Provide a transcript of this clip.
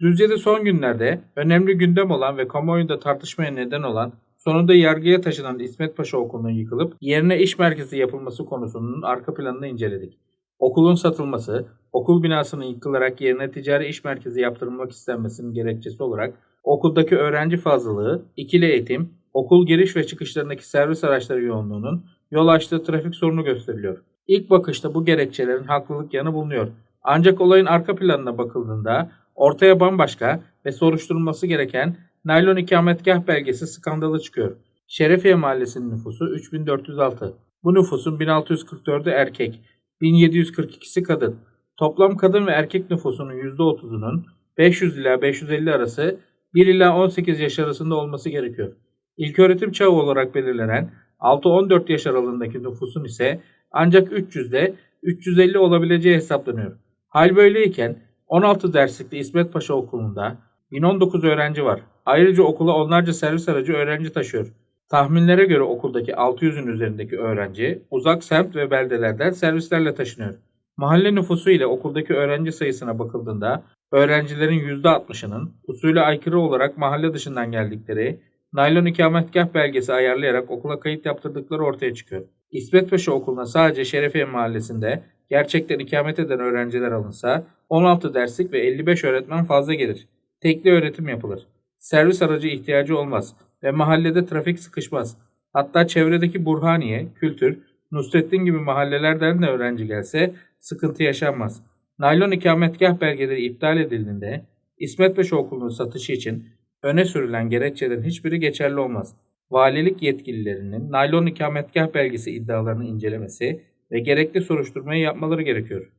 Düzce'de son günlerde önemli gündem olan ve kamuoyunda tartışmaya neden olan sonunda yargıya taşınan İsmet Paşa Okulu'nun yıkılıp yerine iş merkezi yapılması konusunun arka planını inceledik. Okulun satılması, okul binasının yıkılarak yerine ticari iş merkezi yaptırılmak istenmesinin gerekçesi olarak okuldaki öğrenci fazlalığı, ikili eğitim, okul giriş ve çıkışlarındaki servis araçları yoğunluğunun yol açtığı trafik sorunu gösteriliyor. İlk bakışta bu gerekçelerin haklılık yanı bulunuyor. Ancak olayın arka planına bakıldığında ortaya bambaşka ve soruşturulması gereken naylon ikametgah belgesi skandalı çıkıyor. Şerefiye Mahallesi'nin nüfusu 3406. Bu nüfusun 1644'ü erkek, 1742'si kadın. Toplam kadın ve erkek nüfusunun %30'unun 500 ila 550 arası 1 ila 18 yaş arasında olması gerekiyor. İlköğretim çağı olarak belirlenen 6-14 yaş aralığındaki nüfusun ise ancak 300'de 350 olabileceği hesaplanıyor. Hal böyleyken 16 derslikli İsmet Paşa Okulu'nda 1019 öğrenci var. Ayrıca okula onlarca servis aracı öğrenci taşıyor. Tahminlere göre okuldaki 600'ün üzerindeki öğrenci uzak semt ve beldelerden servislerle taşınıyor. Mahalle nüfusu ile okuldaki öğrenci sayısına bakıldığında öğrencilerin %60'ının usule aykırı olarak mahalle dışından geldikleri, naylon ikametgah belgesi ayarlayarak okula kayıt yaptırdıkları ortaya çıkıyor. İsmet Paşa Okulu'na sadece Şerefiye Mahallesi'nde gerçekten ikamet eden öğrenciler alınsa 16 derslik ve 55 öğretmen fazla gelir. Tekli öğretim yapılır. Servis aracı ihtiyacı olmaz ve mahallede trafik sıkışmaz. Hatta çevredeki Burhaniye, Kültür, Nusrettin gibi mahallelerden de öğrenci gelse sıkıntı yaşanmaz. Naylon ikametgah belgeleri iptal edildiğinde İsmet Paşa Okulu'nun satışı için öne sürülen gerekçelerin hiçbiri geçerli olmaz. Valilik yetkililerinin naylon ikametgah belgesi iddialarını incelemesi ve gerekli soruşturmayı yapmaları gerekiyor.